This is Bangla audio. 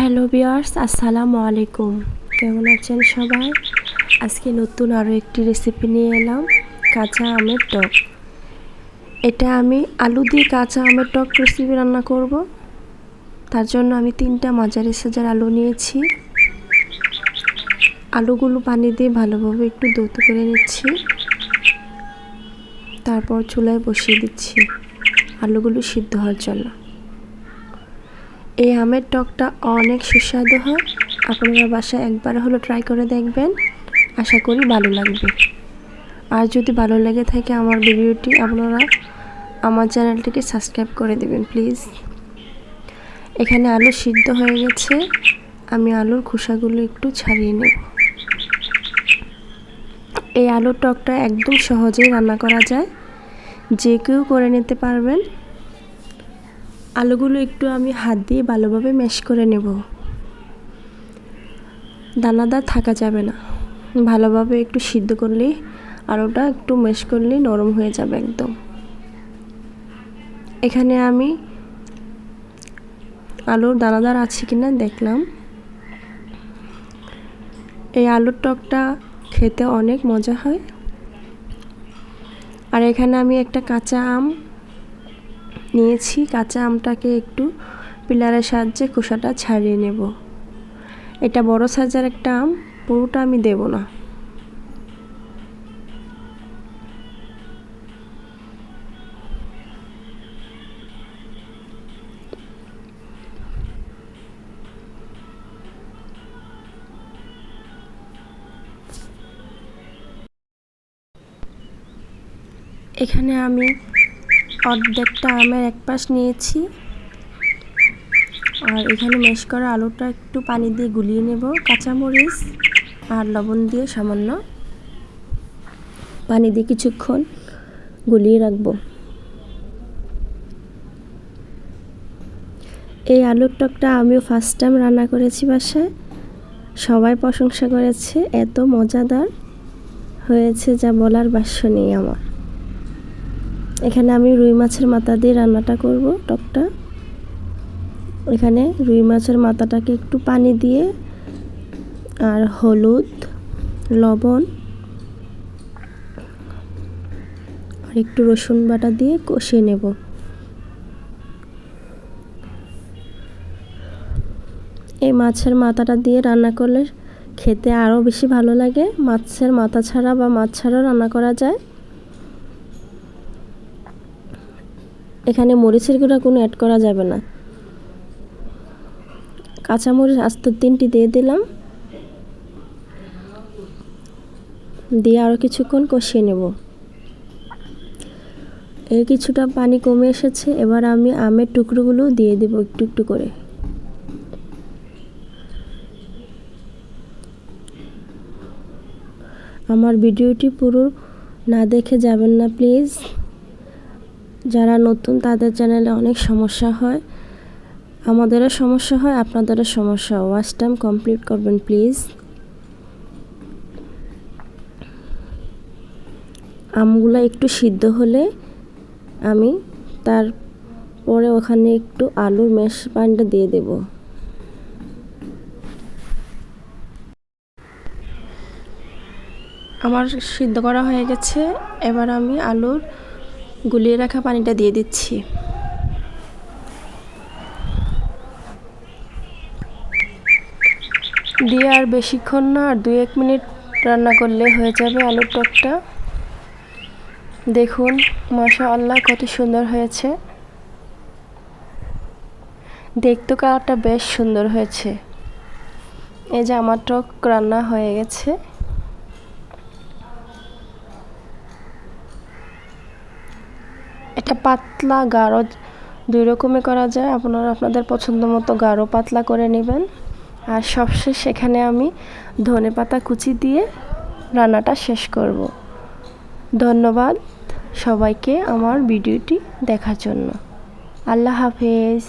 হ্যালো বিয়ার্স আসসালামু আলাইকুম। কেমন আছেন সবাই? আজকে নতুন আরও একটি রেসিপি নিয়ে এলাম, কাঁচা আমের টক। এটা আমি আলু দিয়ে কাঁচা আমের টক রেসিপি রান্না করব। তার জন্য আমি তিনটা মাঝারি সাজার আলু নিয়েছি। আলুগুলো পানি দিয়ে ভালোভাবে একটু দৌত করে নিচ্ছি। তারপর চুলায় বসিয়ে দিচ্ছি। আলুগুলো সিদ্ধ হওয়ার জন্য। এই আমের টকটা অনেক সুস্বাদু হয়। আপনারা বাসায় একবার হলো ট্রাই করে দেখবেন। আশা করি ভালো লাগবে। আর যদি ভালো লেগে থাকে আমার ভিডিওটি, আপনারা আমার চ্যানেলটিকে সাবস্ক্রাইব করে দেবেন প্লিজ এখানে আলু সিদ্ধ হয়ে গেছে। আমি আলুর খোসাগুলো একটু ছাড়িয়ে নেব। এই আলুর টকটা একদম সহজেই রান্না করা যায়। যে কেউ করে নিতে পারবেন। আলুগুলো একটু আমি হাত দিয়ে ভালোভাবে ম্যাশ করে নেব। দানাদার থাকা যাবে না। ভালোভাবে একটু সিদ্ধ করলেই আলুটা একটু ম্যাশ করলেই নরম হয়ে যাবে একদম। এখানে আমি আলুর দানাদার আছে কিনা দেখলাম। এই আলুর টকটা খেতে অনেক মজা হয়। আর এখানে আমি একটা কাঁচা আম নিয়েছি, কাঁচা আমটাকে একটু পিলারের সাহায্যে খোসাটা ছাড়িয়ে নেব। এটা বড় সাইজের একটা আম, পুরোটা আমি দেব না। এখানে আমি অর্ধেকটা আমের এক পাশ নিয়েছি। আর এখানে মেশ করা আলুটা একটু পানি দিয়ে গুলিয়ে নেব, কাঁচামরিচ আর লবণ দিয়ে সামান্য পানি দিয়ে কিছুক্ষণ গুলিয়ে রাখব। এই আলুর টকটা আমিও ফার্স্ট টাইম রান্না করেছি বাসায়। সবাই প্রশংসা করেছে, এত মজাদার হয়েছে যা বলার বাস্য নেই আমার। এখানে আমি রুই মাছের মাথা দিয়ে রান্নাটা করব টকটা। এখানে রুই মাছের মাথাটাকে একটু পানি দিয়ে আর হলুদ, লবণ আর একটু রসুন বাটা দিয়ে কষিয়ে নেব। এই মাছের মাথাটা দিয়ে রান্না করলে খেতে আরও বেশি ভালো লাগে। মাছের মাথা ছাড়া বা মাছ ছাড়াও রান্না করা যায়। এখানে মরিচের গুঁড়া কোনো অ্যাড করা যাবে না। কাঁচামরিচ আস্ত তিনটি দিয়ে দিলাম। দিয়ে আরও কিছুক্ষণ কষিয়ে নেব। এই কিছুটা পানি কমে এসেছে, এবার আমি আমের টুকরোগুলো দিয়ে দেব একটু একটু করে। আমার ভিডিওটি পুরো না দেখে যাবেন না, প্লিজ। যারা নতুন, তাদের চ্যানেলে অনেক সমস্যা হয়। আমাদেরও সমস্যা হয়, আপনাদেরও সমস্যা ওয়াচ টাইম কমপ্লিট করবেন প্লিজ আমগুলো একটু সিদ্ধ হলে আমি তারপরে ওখানে একটু আলুর মেশ পানিটা দিয়ে দেব। আমার সিদ্ধ করা হয়ে গেছে। এবার আমি আলুর গুলিয়ে রাখা পানিটা দিয়ে দিচ্ছি। দিয়ে আর বেশিক্ষণ না, আর দু এক মিনিট রান্না করলে হয়ে যাবে আলুর টকটা। দেখুন মাসা আল্লাহ কত সুন্দর হয়েছে। দেখতে কালারটা বেশ সুন্দর হয়েছে। এই যে আমার টক রান্না হয়ে গেছে। এটা পাতলা গাঢ় দুই রকমে করা যায়। আপনারা আপনাদের পছন্দ মতো গাঢ় পাতলা করে নেবেন। আর সবশেষ সেখানে আমি ধনে পাতা কুচি দিয়ে রান্নাটা শেষ করব। ধন্যবাদ সবাইকে আমার ভিডিওটি দেখার জন্য। আল্লাহ হাফেজ।